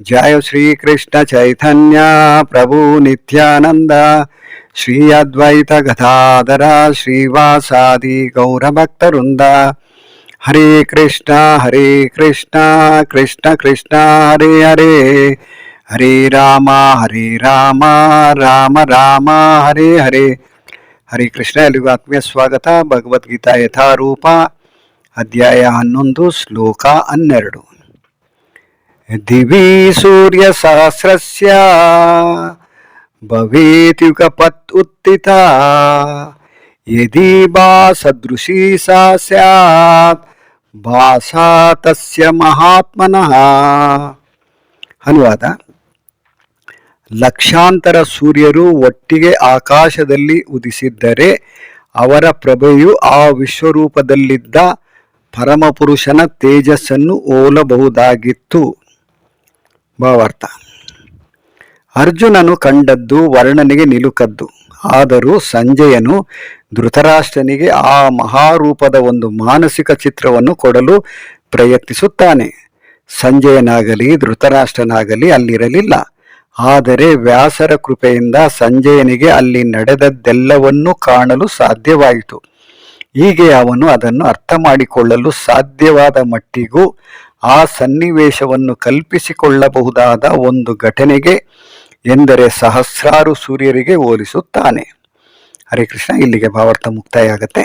ಜಯ ಶ್ರೀಕೃಷ್ಣ ಚೈತನ್ಯ ಪ್ರಭು ನಿತ್ಯಾನಂದ ಶ್ರೀ ಅದ್ವೈತ ಗದಾಧರ ಶ್ರೀವಾಸಾದಿ ಗೌರಭಕ್ತವೃಂದ ಹರೇ ಕೃಷ್ಣ ಹರೇ ಕೃಷ್ಣ ಕೃಷ್ಣ ಕೃಷ್ಣ ಹರೇ ಹರೇ ಹರೇ ರಾಮ ಹರೇ ರಾಮ ರಾಮ ರಾಮ ಹರೇ ಹರೇ ಹರೇ ಕೃಷ್ಣ ಎಲ್ಲಿಗೂ ಆತ್ಮೀಯ ಸ್ವಾಗತ ಭಗವದ್ಗೀತಾ ಯಥಾರೂಪ ಅಧ್ಯಾಯ ಹನ್ನೊಂದು ಶ್ಲೋಕ ಹನ್ನೆರಡು। ದಿವಿ ಸೂರ್ಯ ಸಹಸ್ರಸ್ಯ ಕಪತ್ ಉತ್ಥಿತ ಯದಿ ಬಾ ಸದೃಶಿ ಸಾ ಸ್ಯಾತ್ ಭಾಸಾ ತಸ್ಯ ಮಹಾತ್ಮನಃ ಅನುವಾದ ಲಕ್ಷಾಂತರ ಸೂರ್ಯರು ಒಟ್ಟಿಗೆ ಆಕಾಶದಲ್ಲಿ ಉದಿಸಿದ್ದರೆ ಅವರ ಪ್ರಭೆಯು ಆ ವಿಶ್ವರೂಪದಲ್ಲಿದ್ದ ಪರಮಪುರುಷನ ತೇಜಸ್ಸನ್ನು ಹೋಲಬಹುದಾಗಿತ್ತು ಭಾವಾರ್ಥ. ಅರ್ಜುನನು ಕಂಡದ್ದು ವರ್ಣನಿಗೆ ನಿಲುಕದ್ದು. ಆದರೂ ಸಂಜಯನು ಧೃತರಾಷ್ಟ್ರನಿಗೆ ಆ ಮಹಾರೂಪದ ಒಂದು ಮಾನಸಿಕ ಚಿತ್ರವನ್ನು ಕೊಡಲು ಪ್ರಯತ್ನಿಸುತ್ತಾನೆ. ಸಂಜಯನಾಗಲಿ, ಧೃತರಾಷ್ಟ್ರನಾಗಲಿ ಅಲ್ಲಿರಲಿಲ್ಲ. ಆದರೆ ವ್ಯಾಸರ ಕೃಪೆಯಿಂದ ಸಂಜಯನಿಗೆ ಅಲ್ಲಿ ನಡೆದದ್ದೆಲ್ಲವನ್ನೂ ಕಾಣಲು ಸಾಧ್ಯವಾಯಿತು. ಹೀಗೆ ಅವನು ಅದನ್ನು ಅರ್ಥ ಮಾಡಿಕೊಳ್ಳಲು ಸಾಧ್ಯವಾದ ಮಟ್ಟಿಗೂ ಆ ಸನ್ನಿವೇಶವನ್ನು ಕಲ್ಪಿಸಿಕೊಳ್ಳಬಹುದಾದ ಒಂದು ಘಟನೆಗೆ ಎಂದರೆ ಸಹಸ್ರಾರು ಸೂರ್ಯರಿಗೆ ಹೋಲಿಸುತ್ತಾನೆ. ಹರೇ ಕೃಷ್ಣ, ಇಲ್ಲಿಗೆ ಭಾವಾರ್ಥ ಮುಕ್ತಾಯ ಆಗತ್ತೆ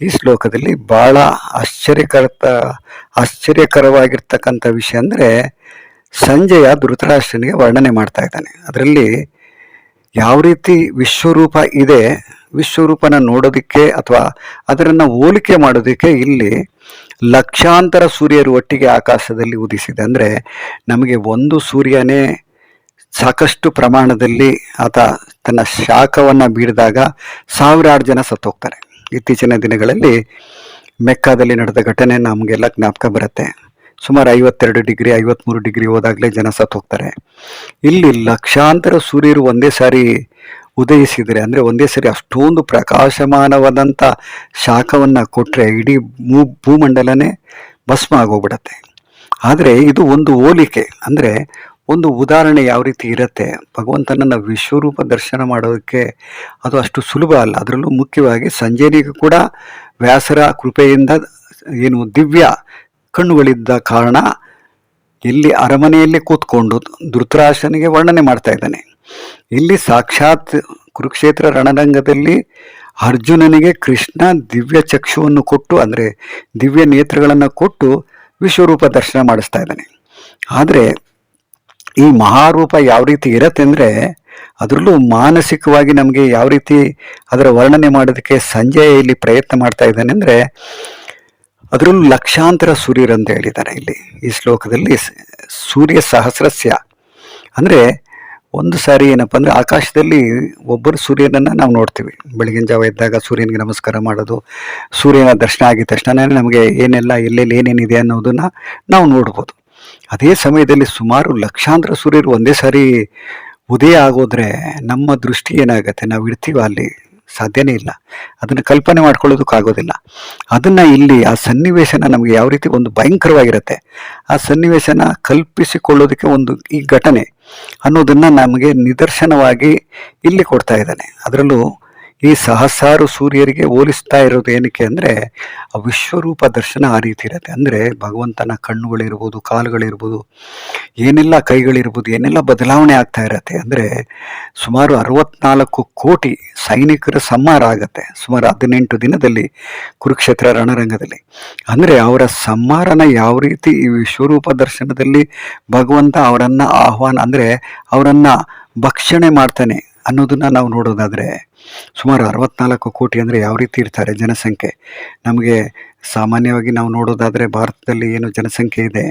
ಈ ಶ್ಲೋಕದಲ್ಲಿ ಬಹಳ ಆಶ್ಚರ್ಯಕರ ಆಶ್ಚರ್ಯಕರವಾಗಿರ್ತಕ್ಕಂಥ ವಿಷಯ ಅಂದರೆ ಸಂಜೆಯ ಧೃತರಾಷ್ಟ್ರನಿಗೆ ವರ್ಣನೆ ಮಾಡ್ತಾ ಇದ್ದಾನೆ. ಅದರಲ್ಲಿ ಯಾವ ರೀತಿ ವಿಶ್ವರೂಪ ಇದೆ, ವಿಶ್ವರೂಪನ ನೋಡೋದಕ್ಕೆ ಅಥವಾ ಅದರನ್ನು ಹೋಲಿಕೆ ಮಾಡೋದಕ್ಕೆ ಇಲ್ಲಿ ಲಕ್ಷಾಂತರ ಸೂರ್ಯರು ಒಟ್ಟಿಗೆ ಆಕಾಶದಲ್ಲಿ ಉದಿಸಿದೆ. ಅಂದರೆ ನಮಗೆ ಒಂದು ಸೂರ್ಯನೇ ಸಾಕಷ್ಟು ಪ್ರಮಾಣದಲ್ಲಿ ಆತ ತನ್ನ ಶಾಖವನ್ನು ಬೀರಿದಾಗ ಸಾವಿರಾರು ಜನ ಸತ್ತೋಗ್ತಾರೆ. ಇತ್ತೀಚಿನ ದಿನಗಳಲ್ಲಿ ಮೆಕ್ಕಾದಲ್ಲಿ ನಡೆದ ಘಟನೆ ನಮಗೆಲ್ಲ ಜ್ಞಾಪಕ ಬರುತ್ತೆ. ಸುಮಾರು ಐವತ್ತೆರಡು ಡಿಗ್ರಿ, ಐವತ್ಮೂರು ಡಿಗ್ರಿ ಹೋದಾಗಲೇ ಜನ ಸತ್ತು ಹೋಗ್ತಾರೆ. ಇಲ್ಲಿ ಲಕ್ಷಾಂತರ ಸೂರ್ಯರು ಒಂದೇ ಸಾರಿ ಉದಯಿಸಿದರೆ, ಅಂದರೆ ಒಂದೇ ಸಾರಿ ಅಷ್ಟೊಂದು ಪ್ರಕಾಶಮಾನವಾದಂಥ ಶಾಖವನ್ನು ಕೊಟ್ಟರೆ ಇಡೀ ಭೂ, ಭೂಮಂಡಲನೇ ಭಸ್ಮ ಆಗೋಗ್ಬಿಡತ್ತೆ. ಆದರೆ ಇದು ಒಂದು ಹೋಲಿಕೆ, ಅಂದರೆ ಒಂದು ಉದಾಹರಣೆ ಯಾವ ರೀತಿ ಇರುತ್ತೆ? ಭಗವಂತನನ್ನು ವಿಶ್ವರೂಪ ದರ್ಶನ ಮಾಡೋದಕ್ಕೆ ಅದು ಅಷ್ಟು ಸುಲಭ ಅಲ್ಲ. ಅದರಲ್ಲೂ ಮುಖ್ಯವಾಗಿ ಸಂಜಯನಿಗೂ ಕೂಡ ವ್ಯಾಸರ ಕೃಪೆಯಿಂದ ಏನು ದಿವ್ಯ ಕಣ್ಣುಗಳಿದ್ದ ಕಾರಣ ಇಲ್ಲಿ ಅರಮನೆಯಲ್ಲಿ ಕೂತ್ಕೊಂಡು ಧೃತರಾಷ್ಟ್ರನಿಗೆ ವರ್ಣನೆ ಮಾಡ್ತಾ ಇದ್ದಾನೆ. ಇಲ್ಲಿ ಸಾಕ್ಷಾತ್ ಕುರುಕ್ಷೇತ್ರ ರಣರಂಗದಲ್ಲಿ ಅರ್ಜುನನಿಗೆ ಕೃಷ್ಣ ದಿವ್ಯ ಚಕ್ಷುವನ್ನು ಕೊಟ್ಟು, ಅಂದರೆ ದಿವ್ಯ ನೇತ್ರಗಳನ್ನು ಕೊಟ್ಟು ವಿಶ್ವರೂಪ ದರ್ಶನ ಮಾಡಿಸ್ತಾ ಇದ್ದಾನೆ. ಆದರೆ ಈ ಮಹಾರೂಪ ಯಾವ ರೀತಿ ಇರತ್ತೆ ಅಂದರೆ ಅದರಲ್ಲೂ ಮಾನಸಿಕವಾಗಿ ನಮಗೆ ಯಾವ ರೀತಿ ಅದರ ವರ್ಣನೆ ಮಾಡೋದಕ್ಕೆ ಸಂಜಯ ಇಲ್ಲಿ ಪ್ರಯತ್ನ ಮಾಡ್ತಾ ಇದ್ದಾನೆ ಅಂದರೆ ಅದರಲ್ಲೂ ಲಕ್ಷಾಂತರ ಸೂರ್ಯರಂತ ಹೇಳಿದ್ದಾರೆ ಇಲ್ಲಿ ಈ ಶ್ಲೋಕದಲ್ಲಿ. ಸೂರ್ಯ ಸಹಸ್ರಸ್ಯ. ಅಂದರೆ ಒಂದು ಸಾರಿ ಏನಪ್ಪ ಅಂದರೆ ಆಕಾಶದಲ್ಲಿ ಒಬ್ಬರು ಸೂರ್ಯನನ್ನು ನಾವು ನೋಡ್ತೀವಿ. ಬೆಳಗಿನ ಜಾವ ಎದ್ದಾಗ ಸೂರ್ಯನಿಗೆ ನಮಸ್ಕಾರ ಮಾಡೋದು, ಸೂರ್ಯನ ದರ್ಶನ ಆಗಿದ ತಕ್ಷಣನೇ ನಮಗೆ ಏನೆಲ್ಲ, ಎಲ್ಲೆಲ್ಲಿ ಏನೇನಿದೆ ಅನ್ನೋದನ್ನು ನಾವು ನೋಡ್ಬೋದು. ಅದೇ ಸಮಯದಲ್ಲಿ ಸುಮಾರು ಲಕ್ಷಾಂತರ ಸೂರ್ಯರು ಒಂದೇ ಸಾರಿ ಉದಯ ಆಗೋದ್ರೆ ನಮ್ಮ ದೃಷ್ಟಿ ಏನಾಗುತ್ತೆ? ನಾವು ಇರ್ತೀವ ಅಲ್ಲಿ? ಸಾಧ್ಯನೇ ಇಲ್ಲ. ಅದನ್ನು ಕಲ್ಪನೆ ಮಾಡ್ಕೊಳ್ಳೋದಕ್ಕಾಗೋದಿಲ್ಲ. ಅದನ್ನು ಇಲ್ಲಿ ಆ ಸನ್ನಿವೇಶನ ನಮಗೆ ಯಾವ ರೀತಿ ಒಂದು ಭಯಂಕರವಾಗಿರುತ್ತೆ, ಆ ಸನ್ನಿವೇಶನ ಕಲ್ಪಿಸಿಕೊಳ್ಳೋದಕ್ಕೆ ಒಂದು ಈ ಘಟನೆ ಅನ್ನೋದನ್ನು ನಮಗೆ ನಿದರ್ಶನವಾಗಿ ಇಲ್ಲಿ ಕೊಡ್ತಾ ಇದ್ದಾನೆ. ಅದರಲ್ಲೂ ಈ ಸಹಸ್ರಾರು ಸೂರ್ಯರಿಗೆ ಹೋಲಿಸ್ತಾ ಇರೋದು ಏನಕ್ಕೆ ಅಂದರೆ, ಆ ವಿಶ್ವರೂಪ ದರ್ಶನ ಆ ರೀತಿ ಇರುತ್ತೆ. ಅಂದರೆ ಭಗವಂತನ ಕಣ್ಣುಗಳಿರ್ಬೋದು, ಕಾಲುಗಳಿರ್ಬೋದು, ಏನೆಲ್ಲ ಕೈಗಳಿರ್ಬೋದು, ಏನೆಲ್ಲ ಬದಲಾವಣೆ ಆಗ್ತಾ ಇರತ್ತೆ ಅಂದರೆ, ಸುಮಾರು ಅರವತ್ನಾಲ್ಕು ಕೋಟಿ ಸೈನಿಕರ ಸಂಹಾರ ಆಗತ್ತೆ. ಸುಮಾರು ಹದಿನೆಂಟು ದಿನದಲ್ಲಿ ಕುರುಕ್ಷೇತ್ರ ರಣರಂಗದಲ್ಲಿ. ಅಂದರೆ ಅವರ ಸಂಹಾರನ ಯಾವ ರೀತಿ ಈ ವಿಶ್ವರೂಪ ದರ್ಶನದಲ್ಲಿ ಭಗವಂತ ಅವರನ್ನು ಆಹ್ವಾನ, ಅಂದರೆ ಅವರನ್ನು ಭಕ್ಷಣೆ ಮಾಡ್ತಾನೆ ಅನ್ನೋದನ್ನ ನಾವು ನೋಡೋದಾದರೆ ಸುಮಾರು ಅರವತ್ನಾಲ್ಕು ಕೋಟಿ ಅಂದರೆ ಯಾವ ರೀತಿ ಇರ್ತಾರೆ ಜನಸಂಖ್ಯೆ. ನಮಗೆ ಸಾಮಾನ್ಯವಾಗಿ ನಾವು ನೋಡೋದಾದರೆ ಭಾರತದಲ್ಲಿ ಏನು ಜನಸಂಖ್ಯೆ ಇದೆ.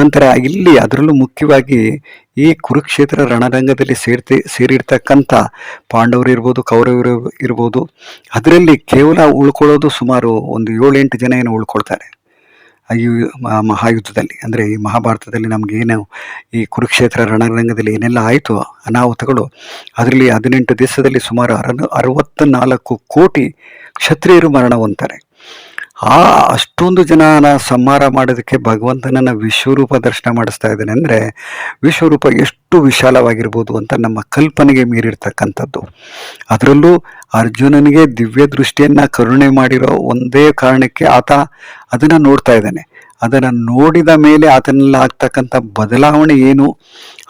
ನಂತರ ಇಲ್ಲಿ ಅದರಲ್ಲೂ ಮುಖ್ಯವಾಗಿ ಈ ಕುರುಕ್ಷೇತ್ರ ರಣರಂಗದಲ್ಲಿ ಸೇರ್ತಿ, ಸೇರಿರ್ತಕ್ಕಂಥ ಪಾಂಡವರು ಇರ್ಬೋದು, ಕೌರವರು ಇರ್ಬೋದು, ಅದರಲ್ಲಿ ಕೇವಲ ಉಳ್ಕೊಳ್ಳೋದು ಸುಮಾರು ಒಂದು ಏಳೆಂಟು ಜನ ಏನು ಉಳ್ಕೊಳ್ತಾರೆ. ಯು- ಮಹಾಯುದ್ಧದಲ್ಲಿ ಅಂದರೆ ಈ ಮಹಾಭಾರತದಲ್ಲಿ ನಮಗೇನು ಈ ಕುರುಕ್ಷೇತ್ರ ರಣರಂಗದಲ್ಲಿ ಏನೆಲ್ಲ ಆಯಿತು ಅನಾಹುತಗಳು, ಅದರಲ್ಲಿ ಹದಿನೆಂಟು ದಿವಸದಲ್ಲಿ ಸುಮಾರು ಅರ ಅರವತ್ತ ನಾಲ್ಕು ಕೋಟಿ ಕ್ಷತ್ರಿಯರು ಮರಣ ಹೊಂತಾರೆ ಆ ಅಷ್ಟೊಂದು ಜನನ ಸಂಹಾರ ಮಾಡೋದಕ್ಕೆ ಭಗವಂತನನ್ನು ವಿಶ್ವರೂಪ ದರ್ಶನ ಮಾಡಿಸ್ತಾ ಇದ್ದಾನೆ ಅಂದರೆ ವಿಶ್ವರೂಪ ಎಷ್ಟು ವಿಶಾಲವಾಗಿರ್ಬೋದು ಅಂತ ನಮ್ಮ ಕಲ್ಪನೆಗೆ ಮೀರಿರ್ತಕ್ಕಂಥದ್ದು. ಅದರಲ್ಲೂ ಅರ್ಜುನನಿಗೆ ದಿವ್ಯ ದೃಷ್ಟಿಯನ್ನು ಕರುಣೆ ಮಾಡಿರೋ ಒಂದೇ ಕಾರಣಕ್ಕೆ ಆತ ಅದನ್ನು ನೋಡ್ತಾ ಇದ್ದಾನೆ. ಅದನ್ನು ನೋಡಿದ ಮೇಲೆ ಆತನಲ್ಲಿ ಆಗ್ತಕ್ಕಂಥ ಬದಲಾವಣೆ ಏನು?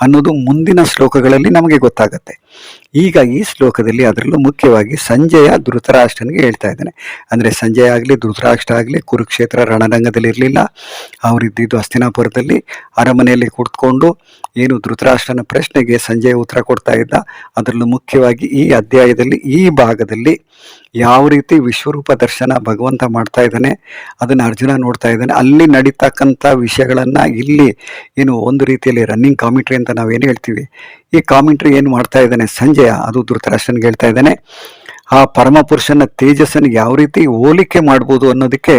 ಅನ್ನೋದು ಮುಂದಿನ ಶ್ಲೋಕಗಳಲ್ಲಿ ನಮಗೆ ಗೊತ್ತಾಗುತ್ತೆ. ಈಗ ಈ ಶ್ಲೋಕದಲ್ಲಿ ಅದರಲ್ಲೂ ಮುಖ್ಯವಾಗಿ ಸಂಜಯ ಧೃತರಾಷ್ಟ್ರನಿಗೆ ಹೇಳ್ತಾ ಇದ್ದಾನೆ. ಅಂದರೆ ಸಂಜಯ ಆಗಲಿ, ಧೃತರಾಷ್ಟ್ರ ಆಗಲಿ, ಕುರುಕ್ಷೇತ್ರ ರಣರಂಗದಲ್ಲಿ ಇರಲಿಲ್ಲ. ಅವರಿದ್ದಿದ್ದು ಹಸ್ತಿನಾಪುರದಲ್ಲಿ ಅರಮನೆಯಲ್ಲಿ ಕುಳಿತುಕೊಂಡು ಏನು ಧೃತರಾಷ್ಟ್ರನ ಪ್ರಶ್ನೆಗೆ ಸಂಜಯ ಉತ್ತರ ಕೊಡ್ತಾ ಇದ್ದ. ಅದರಲ್ಲೂ ಮುಖ್ಯವಾಗಿ ಈ ಅಧ್ಯಾಯದಲ್ಲಿ ಈ ಭಾಗದಲ್ಲಿ ಯಾವ ರೀತಿ ವಿಶ್ವರೂಪ ದರ್ಶನ ಭಗವಂತ ಮಾಡ್ತಾ ಇದ್ದಾನೆ, ಅದನ್ನು ಅರ್ಜುನ ನೋಡ್ತಾ ಇದ್ದಾನೆ. ಅಲ್ಲಿ ನಡೀತಕ್ಕಂಥ ವಿಷಯಗಳನ್ನು ಇಲ್ಲಿ ಏನು ಒಂದು ರೀತಿಯಲ್ಲಿ ರನ್ನಿಂಗ್ ಕಾಮಿಟ್ರಿ ಅಂತ ನಾವೇನು ಹೇಳ್ತೀವಿ? ಈ ಕಾಮೆಂಟ್ರಿ ಏನು ಮಾಡ್ತಾ ಇದ್ದಾನೆ ಸಂಜಯ, ಅದು ಧೃತರಾಷ್ಟ್ರನಿಗೆ ಹೇಳ್ತಾ ಇದ್ದಾನೆ, ಆ ಪರಮಪುರುಷನ ತೇಜಸ್ಸನ್ನು ಯಾವ ರೀತಿ ಹೋಲಿಕೆ ಮಾಡ್ಬೋದು ಅನ್ನೋದಕ್ಕೆ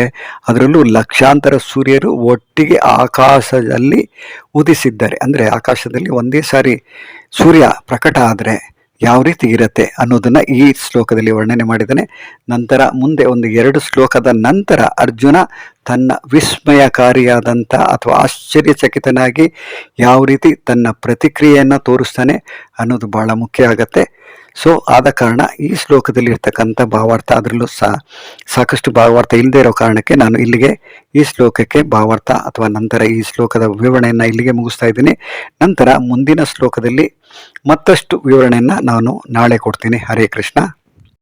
ಅದರಲ್ಲೂ ಲಕ್ಷಾಂತರ ಸೂರ್ಯರು ಒಟ್ಟಿಗೆ ಆಕಾಶದಲ್ಲಿ ಉದಿಸಿದ್ದಾರೆ. ಅಂದರೆ ಆಕಾಶದಲ್ಲಿ ಒಂದೇ ಸಾರಿ ಸೂರ್ಯ ಪ್ರಕಟ ಆದರೆ ಯಾವ ರೀತಿ ಇರುತ್ತೆ ಅನ್ನೋದನ್ನ ಈ ಶ್ಲೋಕದಲ್ಲಿ ವರ್ಣನೆ ಮಾಡಿದ್ದಾನೆ. ನಂತರ ಮುಂದೆ ಒಂದು ಎರಡು ಶ್ಲೋಕದ ನಂತರ ಅರ್ಜುನ ತನ್ನ ವಿಸ್ಮಯಕಾರಿಯಾದಂಥ ಅಥವಾ ಆಶ್ಚರ್ಯಚಕಿತನಾಗಿ ಯಾವ ರೀತಿ ತನ್ನ ಪ್ರತಿಕ್ರಿಯೆಯನ್ನು ತೋರಿಸ್ತಾನೆ ಅನ್ನೋದು ಬಹಳ ಮುಖ್ಯ ಆಗತ್ತೆ. ಸೊ ಆದ ಕಾರಣ ಈ ಶ್ಲೋಕದಲ್ಲಿ ಇರ್ತಕ್ಕಂಥ ಭಾವಾರ್ಥ ಅದರಲ್ಲೂ ಸಾ, ಸಾಕಷ್ಟು ಭಾವಾರ್ಥ ಇಲ್ಲದೆ ಇರೋ ಕಾರಣಕ್ಕೆ ನಾನು ಇಲ್ಲಿಗೆ ಈ ಶ್ಲೋಕಕ್ಕೆ ಭಾವಾರ್ಥ ಅಥವಾ ನಂತರ ಈ ಶ್ಲೋಕದ ವಿವರಣೆಯನ್ನು ಇಲ್ಲಿಗೆ ಮುಗಿಸ್ತಾ ಇದ್ದೀನಿ. ನಂತರ ಮುಂದಿನ ಶ್ಲೋಕದಲ್ಲಿ ಮತ್ತಷ್ಟು ವಿವರಣೆಯನ್ನು ನಾನು ನಾಳೆ ಕೊಡ್ತೀನಿ. ಹರೇ ಕೃಷ್ಣ.